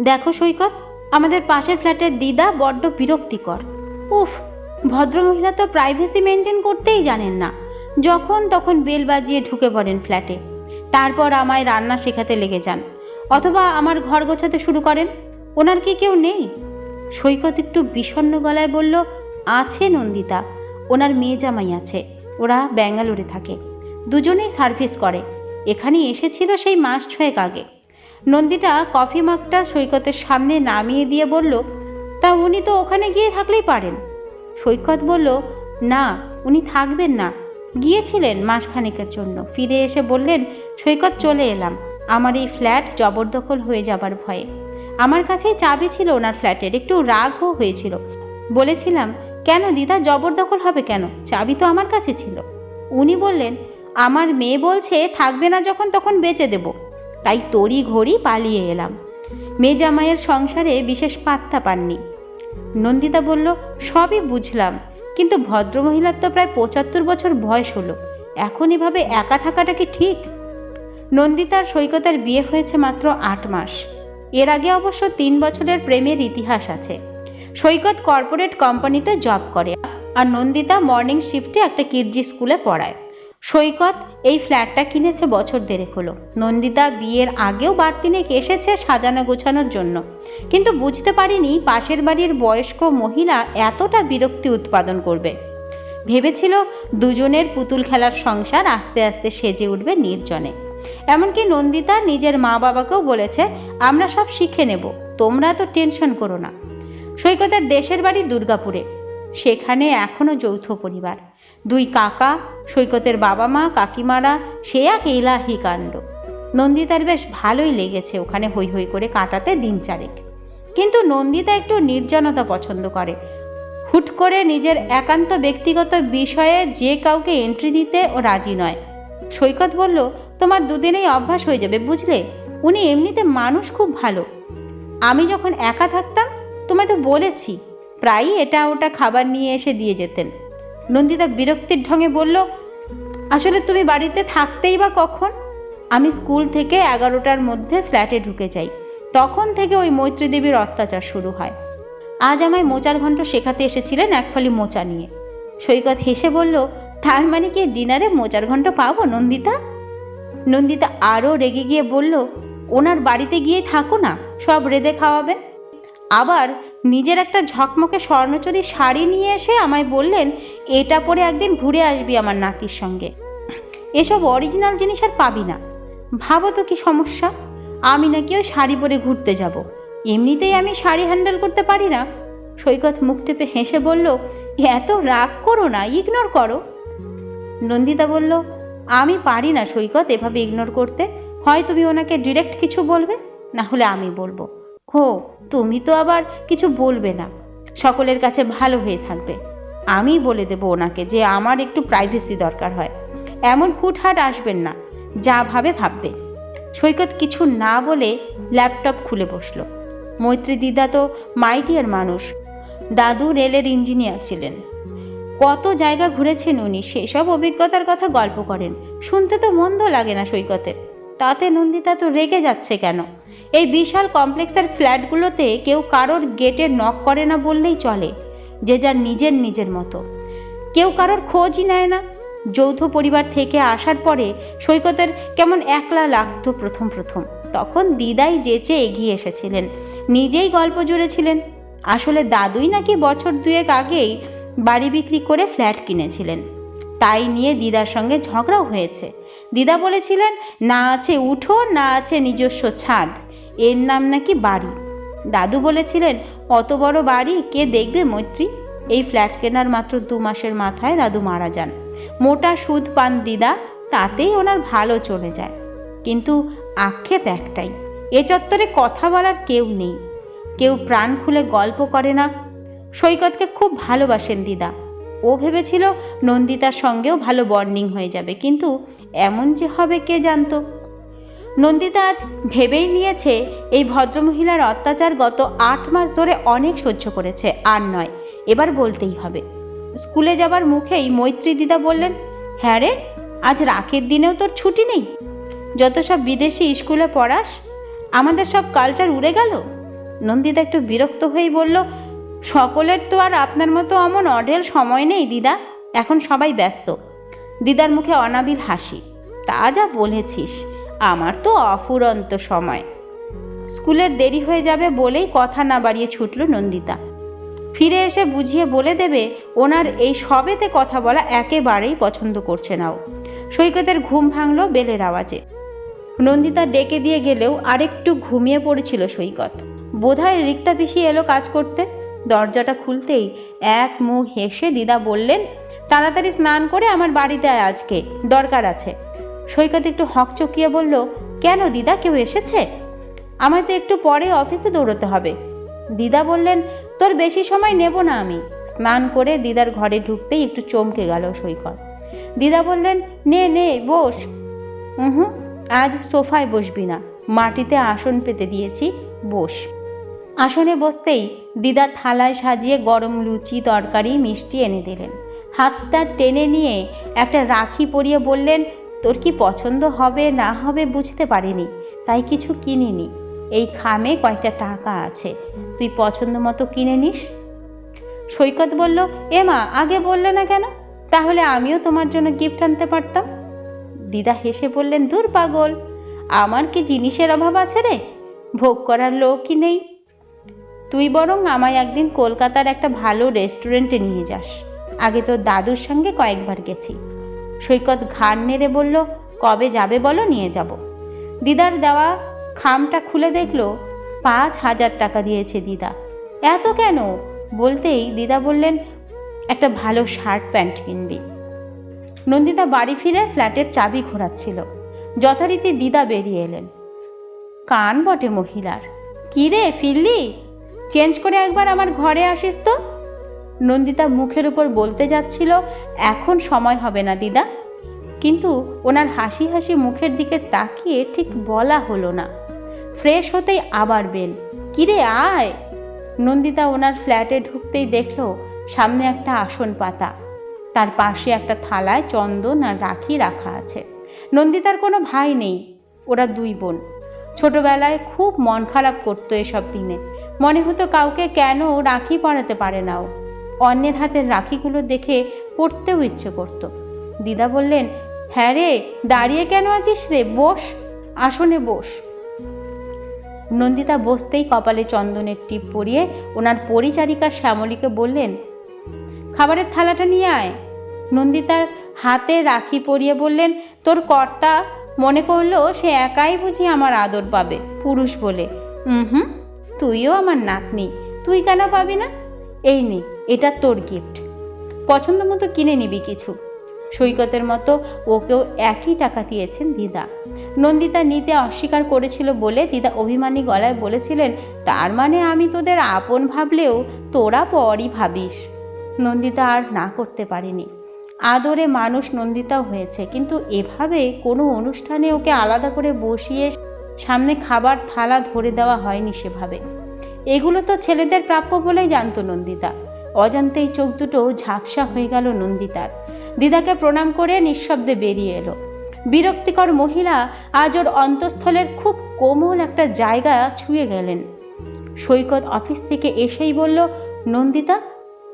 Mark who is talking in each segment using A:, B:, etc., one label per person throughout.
A: দেখো সৈকত, আমাদের পাশের ফ্ল্যাটের দিদা বড্ড বিরক্তিকর। উফ, ভদ্রমহিলা তো প্রাইভেসি মেনটেন করতেই জানেন না। যখন তখন বেল বাজিয়ে ঢুকে পড়েন ফ্ল্যাটে। তারপর আমায় রান্না শেখাতে লেগে যান। অথবা আমার ঘর গোছাতে শুরু করেন। ওনার কি কেউ নেই? সৈকত একটু বিষণ্ণ গলায় বলল, আছে নন্দিতা, ওনার মেয়ে জামাই আছে। ওরা ব্যাঙ্গালোরে থাকে। দুজনেই সার্ভিস করে। এখানে এসেছিল সেই মাস ছয়েক আগে। নন্দিতা কফি মাগটা সৈকতের সামনে নামিয়ে দিয়ে বলল, তা উনি তো ওখানে গিয়ে থাকলেই পারেন। সৈকত বলল, না, উনি থাকবেন না। গিয়েছিলেন মাসখানেকের জন্য। ফিরে এসে বললেন, সৈকত চলে এলাম। আমার এই ফ্ল্যাট জবরদখল হয়ে যাবার ভয়ে। আমার কাছেই চাবি ছিল ওনার ফ্ল্যাটের, একটু রাগও হয়েছিল। বলেছিলাম, কেন দিদা, জবরদখল হবে কেন? চাবি তো আমার কাছে ছিল। উনি বললেন, আমার মেয়ে বলছে থাকবে না যখন, তখন বেচে দেব। তাই তড়ি ঘড়ি পালিয়ে এলাম। মেয়ে জামাইয়ের সংসারে বিশেষ পাত্তা পাননি। নন্দিতা বলল, সবই বুঝলাম, কিন্তু ভদ্রমহিলার তো প্রায় পঁচাত্তর বছর বয়স হলো, এখন এভাবে একা থাকাটা কি ঠিক? নন্দিতার সৈকতের বিয়ে হয়েছে মাত্র আট মাস। এর আগে অবশ্য তিন বছরের প্রেমের ইতিহাস আছে। সৈকত কর্পোরেট কোম্পানিতে জব করে, আর নন্দিতা মর্নিং শিফটে একটা কিডজি স্কুলে পড়ায়। সৈকত এই ফ্ল্যাটটা কিনেছে বছর দেড়েক হলো। নন্দিতা বিয়ের আগেও বাড়তিনেক এসেছে সাজানো গোছানোর জন্য। কিন্তু বুঝতে পারিনি পাশের বাড়ির বয়স্ক মহিলা এতটা বিরক্তি উৎপাদন করবে। ভেবেছিল দুজনের পুতুল খেলার সংসার আস্তে আস্তে সেজে উঠবে নির্জনে। এমনকি নন্দিতা নিজের মা বাবাকেও বলেছে, আমরা সব শিখে নেব, তোমরা তো টেনশন করো না। সৈকতের দেশের বাড়ি দুর্গাপুরে। সেখানে এখনও যৌথ পরিবার। দুই কাকা, সৈকতের বাবা মা কাকিমারা, সে এক এলাহি কাণ্ড। নন্দিতার বেশ ভালোই লেগেছে ওখানে হই হই করে কাটাতে দিন চারেক। কিন্তু নন্দিতা একটু নির্জনতা পছন্দ করে। হুট করে নিজের একান্ত ব্যক্তিগত বিষয়ে যে কাউকে এন্ট্রি দিতে ও রাজি নয়। সৈকত বলল, তোমার দুদিনেই অভ্যাস হয়ে যাবে, বুঝলে? উনি এমনিতে মানুষ খুব ভালো। আমি যখন একা থাকতাম, তোমায় তো বলেছি, প্রায়ই এটা ওটা খাবার নিয়ে এসে দিয়ে যেতেন। নন্দিতা বিরক্তির ঢঙে বলল, আসলে তুমি বাড়িতে থাকতেই বা কখন? আমি স্কুল থেকে এগারোটার মধ্যে ফ্ল্যাটে ঢুকে যাই। তখন থেকে ওই মৈত্রী দেবীর অত্যাচার শুরু হয়। আজ আমায় মোচার ঘন্ট শেখাতে এসেছিলেন এক ফালি মোচা নিয়ে। সৈকত হেসে বলল, তার মানে কি ডিনারে মোচার ঘন্ট পাবো, নন্দিতা? নন্দিতা আরও রেগে গিয়ে বলল, ওনার বাড়িতে গিয়ে থাকো না, সব রেঁধে খাওয়াবেন। আবার নিজের একটা ঝকমকে স্বর্ণচরী শাড়ি নিয়ে এসে আমায় বললেন এটা পরে একদিন ঘুরে আসবি আমার নাতির সঙ্গে। এসব অরিজিনাল জিনিস আর পাবি না। ভাবো তো কি সমস্যা? আমি নাকি ওই শাড়ি পরে ঘুরতে যাব। এমনিতেই আমি শাড়ি হ্যান্ডেল করতে পারি না। সৈকত মুখ টেপে হেসে বলল, এত রাগ করো না ইগনোর করো। নন্দিতা বলল, আমি পারি না সৈকত এভাবে ইগনোর করতে। হয় তুমি ওনাকে ডিরেক্ট কিছু বলবে, না হলে আমি বলব। হো, তুমি তো আবার কিছু বলবে না। সকলের কাছে ভালো হয়ে থাকবে। আমি বলে দেবো ওনাকে যে আমার একটু প্রাইভেসি দরকার হয়। এমন হুটহাট আসবেন না, যা ভাবে ভাববে। সৈকত কিছু না বলে ল্যাপটপ খুলে বসল। মৈত্রী দিদা তো মাইটিয়ার মানুষ, দাদু রেলের ইঞ্জিনিয়ার ছিলেন। কত জায়গা ঘুরেছেন উনি, সেসব অভিজ্ঞতার কথা গল্প করেন। শুনতে তো মন্দ লাগে না সৈকতের। তাতে নন্দিতা তো রেগে যাচ্ছে কেন? এই বিশাল কমপ্লেক্সের ফ্ল্যাটগুলোতে কেউ কারোর গেটে নক করে না বললেই চলে। যে যার নিজের নিজের মতো। কেউ কারোর খোঁজই নেয় না। যৌথ পরিবার থেকে আসার পরে সৈকতের কেমন একলা লাগতো প্রথম প্রথম। তখন দিদাই যেচে এগিয়ে এসেছিলেন। নিজেই গল্প জুড়েছিলেন। আসলে দাদুই নাকি বছর দুয়েক আগেই বাড়ি বিক্রি করে ফ্ল্যাট কিনেছিলেন। তাই নিয়ে দিদার সঙ্গে ঝগড়াও হয়েছে। দিদা বলেছিলেন, না আছে উঠো না আছে নিজস্ব ছাদ। এর নাম নাকি বাড়ি। দাদু বলেছিলেন, অত বড় বাড়ি, কে দেখবে মৈত্রী? এই ফ্ল্যাট কেনার মাত্র দু মাসের মাথায় দাদু মারা যান। মোটা সুদ পান দিদা, তাতেই ওনার ভালো চলে যায়। কিন্তু আক্ষেপ একটাই, এ চত্বরে কথা বলার কেউ নেই। কেউ প্রাণ খুলে গল্প করে না। সৈকতকে খুব ভালোবাসেন দিদা। ও ভেবেছিল নন্দিতার সঙ্গেও ভালো বন্ডিং হয়ে যাবে, কিন্তু এমন যে হবে কে জানতো? নন্দিতা আজ ভেবেই নিয়েছে, এই ভদ্রমহিলার অত্যাচার গত আট মাস ধরে অনেক সহ্য করেছে, আর নয়। এবার বলতেই হবে। স্কুলে যাবার মুখেই মৈত্রী দিদা বললেন হ্যাঁ রে, আজ রাখের দিনেও তোর ছুটি নেই। যত সব বিদেশি স্কুলে পড়াস, আমাদের সব কালচার উড়ে গেল। নন্দিতা একটু বিরক্ত হয়েই বলল, সকলের তো আর আপনার মতো অমন অঢেল সময় নেই দিদা, এখন সবাই ব্যস্ত। দিদার মুখে অনাবিল হাসি, তা যা বলেছিস, আমার তো অফুরন্ত সময়। স্কুলের দেরি হয়ে যাবে বলেই কথা না বাড়িয়ে ছুটল নন্দিতা। ফিরে এসে বুঝিয়ে বলে দেবে, ওনার এই সবেতে কথা বলা একেবারেই পছন্দ করছে নাও সৈকতের ঘুম ভাঙল বেলের আওয়াজে। নন্দিতা ডেকে দিয়ে গেলেও আরেকটু ঘুমিয়ে পড়েছিল সৈকত। বোধহয় রিক্তা পিসি এলো কাজ করতে। দরজাটা খুলতেই এক মুখ হেসে দিদা বললেন, তাড়াতাড়ি স্নান করে আমার বাড়িতে আয় আজকে, দরকার আছে। সৈকত একটু হকচকিয়ে বলল, কেন দিদা, কেউ এসেছে? আমার তো একটু পরে অফিসে দৌড়তে হবে। দিদা বললেন তোর বেশি সময় নেব না আমি। স্নান করে দিদার ঘরে ঢুকতেই একটু চমকে গেল সৈকত। দিদা বললেন, নে নে, বস। হুম আজ সোফায় বসবি না। মাটিতে আসন পেতে দিয়েছি, বস। আসনে বসতেই দিদা থালায় সাজিয়ে গরম লুচি, তরকারি, মিষ্টি এনে দিলেন। হাতটা টেনে নিয়ে একটা রাখি পরিয়ে বললেন, তোর কি পছন্দ হবে, না হবে বুঝতে পারিনি। তাই কিছু কিনিনি। এই খামে কয়েকটা টাকা আছে। তুই পছন্দ মতো কিনে নিস? সৈকত বলল, এ মা, আগে বললে না কেন? তাহলে আমিও তোমার জন্য গিফট আনতে পারতাম। দিদা হেসে বললেন, দূর পাগল, আমার কি জিনিসের অভাব আছে রে? ভোগ করার লোকই নেই। তুই বরং আমায় একদিন কলকাতার একটা ভালো রেস্টুরেন্টে নিয়ে যাস। আগে তোর দাদুর সঙ্গে কয়েকবার গেছি। সৈকত ঘাড় নেড়ে বলল, কবে যাবে বলো, নিয়ে যাব। দিদার দেওয়া খামটা খুলে দেখল পাঁচ হাজার টাকা দিয়েছে দিদা। এত কেন? বলতেই দিদা বললেন, একটা ভালো শার্ট প্যান্ট কিনবি। নন্দিতা বাড়ি ফিরে ফ্ল্যাটের চাবি ঘোরাচ্ছিল। যথারীতি দিদা বেরিয়ে এলেন। কান বটে মহিলার। কি রে, ফিরলি? চেঞ্জ করে একবার আমার ঘরে আসিস তো? নন্দিতা মুখের উপর বলতে যাচ্ছিল, এখন সময় হবে না দিদা। কিন্তু ওনার হাসি হাসি মুখের দিকে তাকিয়ে ঠিক বলা হলো না। ফ্রেশ হতেই আবার বেল। কিরে, আয়! নন্দিতা ওনার ফ্ল্যাটে ঢুকতেই দেখল সামনে একটা আসন পাতা। তার পাশে একটা থালায় চন্দন আর রাখি রাখা আছে। নন্দিতার কোনো ভাই নেই, ওরা দুই বোন। ছোটবেলায় খুব মন খারাপ করতো এসব দিনে। মনে হতো কাউকে কেন রাখি পরাতে পারে না ও। অন্যের হাতের রাখিগুলো দেখে পড়তেও ইচ্ছে করত। দিদা বললেন হ্যাঁ রে, দাঁড়িয়ে কেন আছিস রে? বস, আসনে বস। নন্দিতা বসতেই কপালে চন্দনের টিপ পরিয়ে ওনার পরিচারিকা শ্যামলীকে বললেন, খাবারের থালাটা নিয়ে আয়। নন্দিতার হাতে রাখি পরিয়ে বললেন, তোর কর্তা মনে করল সে একাই বুঝি আমার আদর পাবে, পুরুষ বলে। হুম, তুইও আমার নাতনি, তুই কেন পাবি না? এই নে, এটা তোর গিফট পছন্দ মতো কিনে নিবি কিছু। সৈকতের মতো ওকেও একই টাকা দিয়েছেন দিদা। নন্দিতা নিতে অস্বীকার করেছিল বলে দিদা অভিমানী গলায় বলেছিলেন, তার মানে আমি তোদের আপন ভাবলেও তোরা পরই ভাবিস। নন্দিতা আর না করতে পারেনি। আদরে মানুষ নন্দিতাও হয়েছে, কিন্তু এভাবে কোনো অনুষ্ঠানে ওকে আলাদা করে বসিয়ে সামনে খাবার থালা ধরে দেওয়া হয়নি সেভাবে। এগুলো তো ছেলেদের প্রাপ্য বলেই জানতো নন্দিতা। অজান্তেই চোখ দুটো ঝাপসা হয়ে গেল নন্দিতার। দিদাকে প্রণাম করে নিঃশব্দে বেরিয়ে এলো। বিরক্তিকর মহিলা আজ ওর অন্তঃস্থলের খুব কোমল একটা জায়গা ছুঁয়ে গেলেন। সৈকত অফিস থেকে এসেই বলল, নন্দিতা,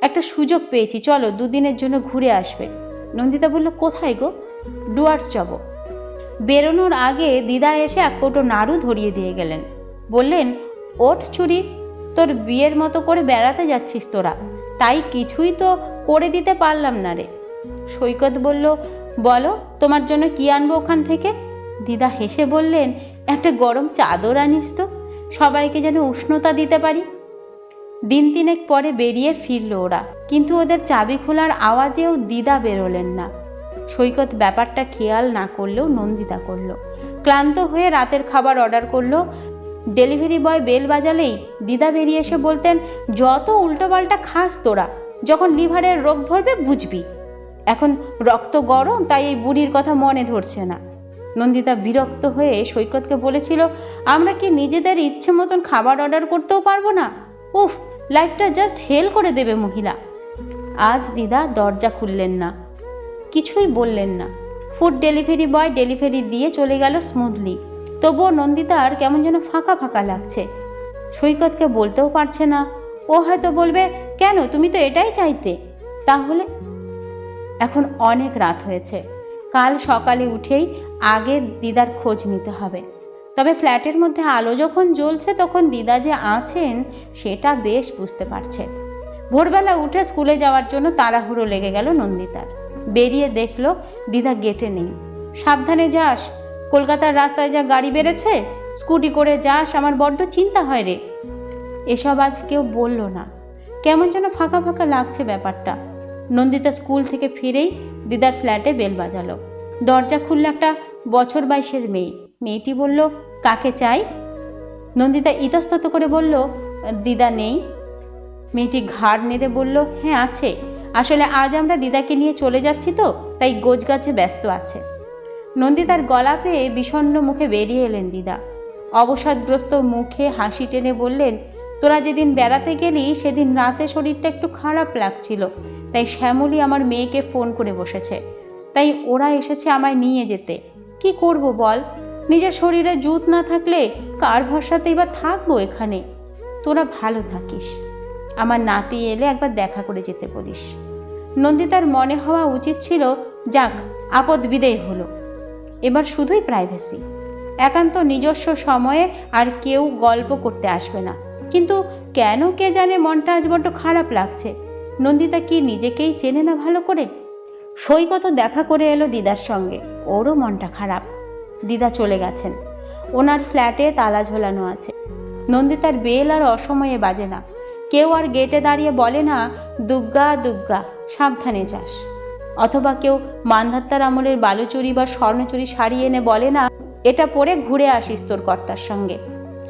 A: একটা সুযোগ পেয়েছি, চলো দুদিনের জন্য ঘুরে আসবে। নন্দিতা বলল, কোথায় গো? ডুয়ার্স যাব। বেরোনোর আগে দিদা এসে এক কৌটো নাড়ু ধরিয়ে দিয়ে গেলেন। বললেন, ওঠ চুরি, তোর বিয়ের মতো করে বেড়াতে যাচ্ছিস তোরা। তাই কিছুই তো করে দিতে পারলাম না রে। সৈকত বলল, বলো, তোমার জন্য কি আনব ওখান থেকে? দিদা হেসে বললেন, একটা গরম চাদর আনিস তো, সবাইকে যেন উষ্ণতা দিতে পারি। দিন তিনেক পরে বেরিয়ে ফিরল ওরা, কিন্তু ওদের চাবি খোলার আওয়াজেও দিদা বেরোলেন না। সৈকত ব্যাপারটা খেয়াল না করলেও নন্দিতা করল। ক্লান্ত হয়ে রাতের খাবার অর্ডার করল ডেলিভারি বয় বেল বাজালেই দিদা বেরিয়ে এসে বলতেন, যত উল্টোপাল্টা খাস তোরা, যখন লিভারের রোগ ধরবে বুঝবি। এখন রক্ত গরম, তাই এই বুড়ির কথা মনে ধরছে না। নন্দিতা বিরক্ত হয়ে সৈকতকে বলেছিল, আমরা কি নিজেদের ইচ্ছে মতন খাবার অর্ডার করতেও পারব না? উফ, লাইফটা জাস্ট হেল করে দেবে মহিলা। আজ দিদা দরজা খুললেন না, কিছুই বললেন না। ফুড ডেলিভারি বয় ডেলিভারি দিয়ে চলে গেল স্মুথলি। তবুও নন্দিতার কেমন যেন ফাঁকা ফাঁকা লাগছে। সৈকতকে বলতেও পারছে না। ও হয়তো বলবে, কেন, তুমি তো এটাই চাইতে? তাহলে এখন অনেক রাত হয়েছে। কাল সকালে উঠেই আগে দিদার খোঁজ নিতে হবে। তবে ফ্ল্যাটের মধ্যে আলো যখন জ্বলছে, তখন দিদা যে আছেন, সেটা বেশ বুঝতে পারছে। ভোরবেলা উঠে স্কুলে যাওয়ার জন্য তাড়াহুড়ো লেগে গেল নন্দিতার। বেরিয়ে দেখল দিদা গেটে নেই। সাবধানে যাস কলকাতার রাস্তায় যা গাড়ি বেড়েছে, স্কুটি করে যাস, আমার বড্ড চিন্তা হয় রে। এসব আজ কেউ বলল না। কেমন যেন ফাঁকা ফাঁকা লাগছে ব্যাপারটা। নন্দিতা স্কুল থেকে ফিরেই দিদার ফ্ল্যাটে বেল বাজালো। দরজা খুললো একটা বছর বাইশের মেয়ে। মেয়েটি বলল, কাকে চাই? নন্দিতা ইতস্তত করে বলল, দিদা নেই। মেয়েটি ঘাড় নেড়ে বলল হ্যাঁ আছে। আসলে আজ আমরা দিদাকে নিয়ে চলে যাচ্ছি তো, তাই গোছগাছে ব্যস্ত আছে। নন্দিতার গলা পেয়ে বিষণ্ণ মুখে বেরিয়ে এলেন দিদা। অবসাদগ্রস্ত মুখে হাসি টেনে বললেন, তোরা যেদিন বেড়াতে গেলি, সেদিন রাতে শরীরটা একটু খারাপ লাগছিল। তাই শ্যামলী আমার মেয়েকে ফোন করে বসেছে। তাই ওরা এসেছে আমায় নিয়ে যেতে। কি করব বল? নিজের শরীরে জুত না থাকলে কার ভরসাতেই বা থাকব এখানে? তোরা ভালো থাকিস। আমার নাতি এলে একবার দেখা করে যেতে বলিস। নন্দিতার মনে হওয়া উচিত ছিল, যাক, আপদ বিদেয় হলো। এবার শুধুই প্রাইভেসি একান্ত নিজস্ব সময়ে আর কেউ গল্প করতে আসবে না। কিন্তু কেন কে জানে মনটা আজ বড্ড খারাপ লাগছে? নন্দিতা কি নিজেকেই চেনে না ভালো করে? সৈকত দেখা করে এলো দিদার সঙ্গে। ওরও মনটা খারাপ। দিদা চলে গেছেন। ওনার ফ্ল্যাটে তালা ঝোলানো আছে। নন্দিতার বেল আর অসময়ে বাজে না। কেউ আর গেটে দাঁড়িয়ে বলে না, দুগ্গা দুগ্গা, সাবধানে যাস। অথবা কেউ মান্ধাত্তার আমলের বালুচুরি বা স্বর্ণচুরি শাড়ি এনে বলে না, এটা পরে ঘুরে আসিস তোর কর্তার সঙ্গে।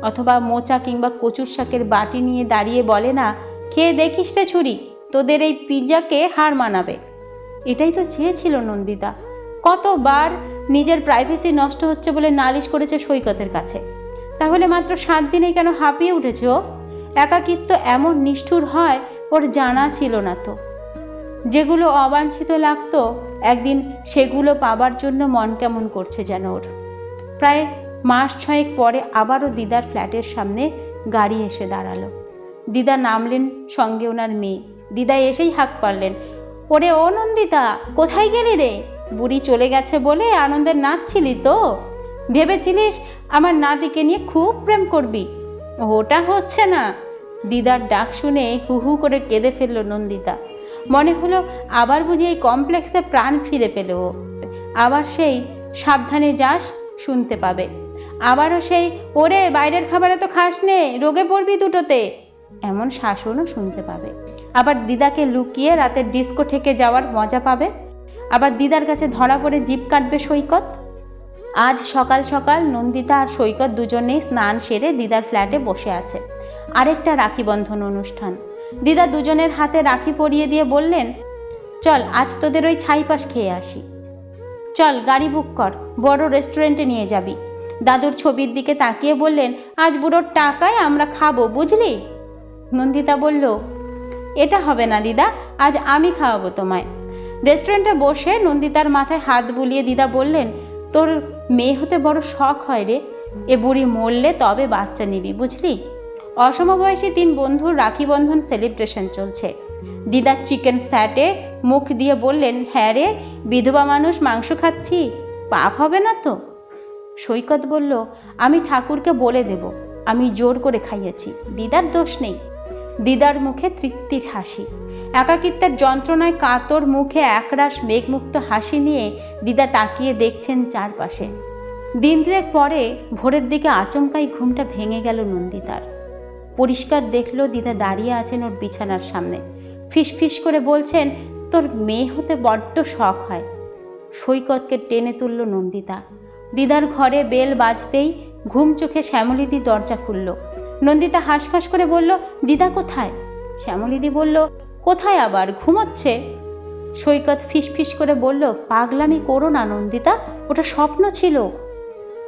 A: অথবা মোচা কিংবা কচুর শাকের বাটি নিয়ে দাঁড়িয়ে বলে না, খেয়ে দেখিস রে ছুরি, তোদের এই পিৎজাকে হার মানাবে। এটাই তো চেয়েছিল নন্দিতা। কতবার নিজের প্রাইভেসি নষ্ট হচ্ছে বলে নালিশ করেছে সৈকতের কাছে। তাহলে মাত্র সাত দিনে কেন হাঁপিয়ে উঠেছ? একাকিত্ব এমন নিষ্ঠুর হয়, ওর জানা ছিল না তো। যেগুলো অবাঞ্ছিত লাগতো, একদিন সেগুলো পাবার জন্য মন কেমন করছে যেন ওর। প্রায় মাস ছয়েক পরে আবারও দিদার ফ্ল্যাটের সামনে গাড়ি এসে দাঁড়াল। দিদা নামলেন সঙ্গে ওনার মেয়ে। দিদা এসেই হাঁক পারলেন। ওরে ও নন্দিতা, কোথায় গেলি রে? বুড়ি চলে গেছে বলে আনন্দের নাচছিলি তো? ভেবেছিলিস আমার নাতিকে নিয়ে খুব প্রেম করবি? ওটা হচ্ছে না। দিদার ডাক শুনে হু হু করে কেঁদে ফেলল নন্দিতা। মনে হলো আবার বুঝি এই কমপ্লেক্সে প্রাণ ফিরে পেল। আবার সেই সাবধানে যাস, শুনতে পাবে। আবারও সেই, ওরে, বাইরের খাবারে তো খাস নে, রোগে পড়বি দুটোতে। এমন শাসনও শুনতে পাবে। আবার দিদাকে লুকিয়ে রাতের ডিস্কো থেকে যাওয়ার মজা পাবে। আবার দিদার কাছে ধরা পড়ে জিপ কাটবে সৈকত। আজ সকাল সকাল নন্দিতা আর সৈকত দুজনেই স্নান সেরে দিদার ফ্ল্যাটে বসে আছে। আরেকটা রাখি বন্ধন অনুষ্ঠান। দিদা দুজনের হাতে রাখি পরিয়ে দিয়ে বললেন, চল, আজ তোদের ওই ছাইপাশ খেয়ে আসি। চল, গাড়ি বুক কর, বড় রেস্টুরেন্টে নিয়ে যাবি। দাদুর ছবির দিকে তাকিয়ে বললেন, আজ বুড়োর টাকায় আমরা খাব, বুঝলি? নন্দিতা বলল, এটা হবে না দিদা, আজ আমি খাওয়াবো তোমায়। রেস্টুরেন্টে বসে নন্দিতার মাথায় হাত বুলিয়ে দিদা বললেন, তোর মেয়ে হতে বড় শখ হয় রে। এ বুড়ি মরলে তবে বাচ্চা নিবি, বুঝলি? অসমবয়সী তিন বন্ধুর রাখি বন্ধন সেলিব্রেশন চলছে। দিদা চিকেন স্যাটে মুখ দিয়ে বললেন হ্যাঁ রে, বিধবা মানুষ মাংস খাচ্ছি, পাপ হবে না তো? সৈকত বলল, আমি ঠাকুরকে বলে দেব, আমি জোর করে খাইয়েছি, দিদার দোষ নেই। দিদার মুখে তৃপ্তির হাসি। একাকিত্বের যন্ত্রণায় কাতর মুখে একরাশ মেঘমুক্ত হাসি নিয়ে দিদা তাকিয়ে দেখছেন চারপাশে। দিন দুয়েক পরে ভোরের দিকে আচমকাই ঘুমটা ভেঙে গেল নন্দিতার। পরিষ্কার দেখল দিদা দাঁড়িয়ে আছেন ওর বিছানার সামনে। ফিসফিস করে বলছেন, তোর মেয়ে হতে বড্ড শখ হয়। সৈকতকে টেনে তুলল নন্দিতা। দিদার ঘরে বেল বাজতেই ঘুম চোখে শ্যামলিদি দরজা খুলল। নন্দিতা হাঁসফাঁস করে বলল, দিদা কোথায়? শ্যামলিদি বলল, কোথায় আবার? ঘুমোচ্ছে? সৈকত ফিসফিস করে বলল, পাগলামি করো না নন্দিতা, ওটা স্বপ্ন ছিল।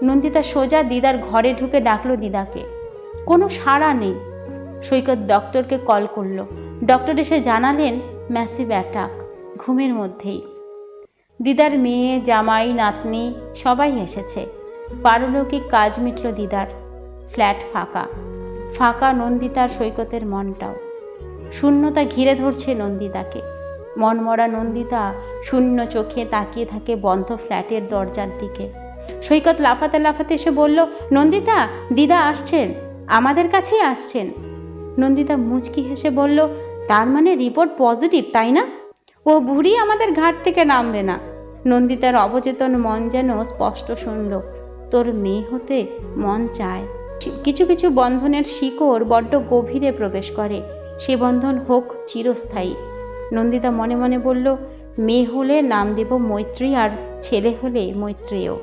A: নন্দিতা সোজা দিদার ঘরে ঢুকে ডাকলো দিদাকে। কোনো সাড়া নেই। সৈকত ডক্টরকে কল করল। ডক্টর এসে জানালেন, ম্যাসিভ অ্যাটাক, ঘুমের মধ্যেই। দিদার মেয়ে, জামাই, নাতনি, সবাই এসেছে। পারলৌকিক কাজ মিটল দিদার। ফ্ল্যাট ফাঁকা। ফাঁকা নন্দিতার সৈকতের মনটাও। শূন্যতা ঘিরে ধরছে নন্দিতাকে। মনমরা নন্দিতা শূন্য চোখে তাকিয়ে থাকে বন্ধ ফ্ল্যাটের দরজার দিকে। সৈকত লাফাতে লাফাতে এসে বলল, নন্দিতা, দিদা আসছেন। আমাদের কাছেই আসছেন। নন্দিতা মুচকি হেসে বলল, তার মানে রিপোর্ট পজিটিভ, তাই না? ও বুড়ি আমাদের ঘাট থেকে নামবে না। নন্দিতার অবচেতন মন যেন স্পষ্ট শুনল, তোর মেয়ে হতে মন চায়। কিছু কিছু বন্ধনের শিকড় বড্ড গভীরে প্রবেশ করে। সে বন্ধন হোক চিরস্থায়ী। নন্দিতা মনে মনে বলল, মেয়ে হলে নাম দেব মৈত্রী আর ছেলে হলে মৈত্রেয়।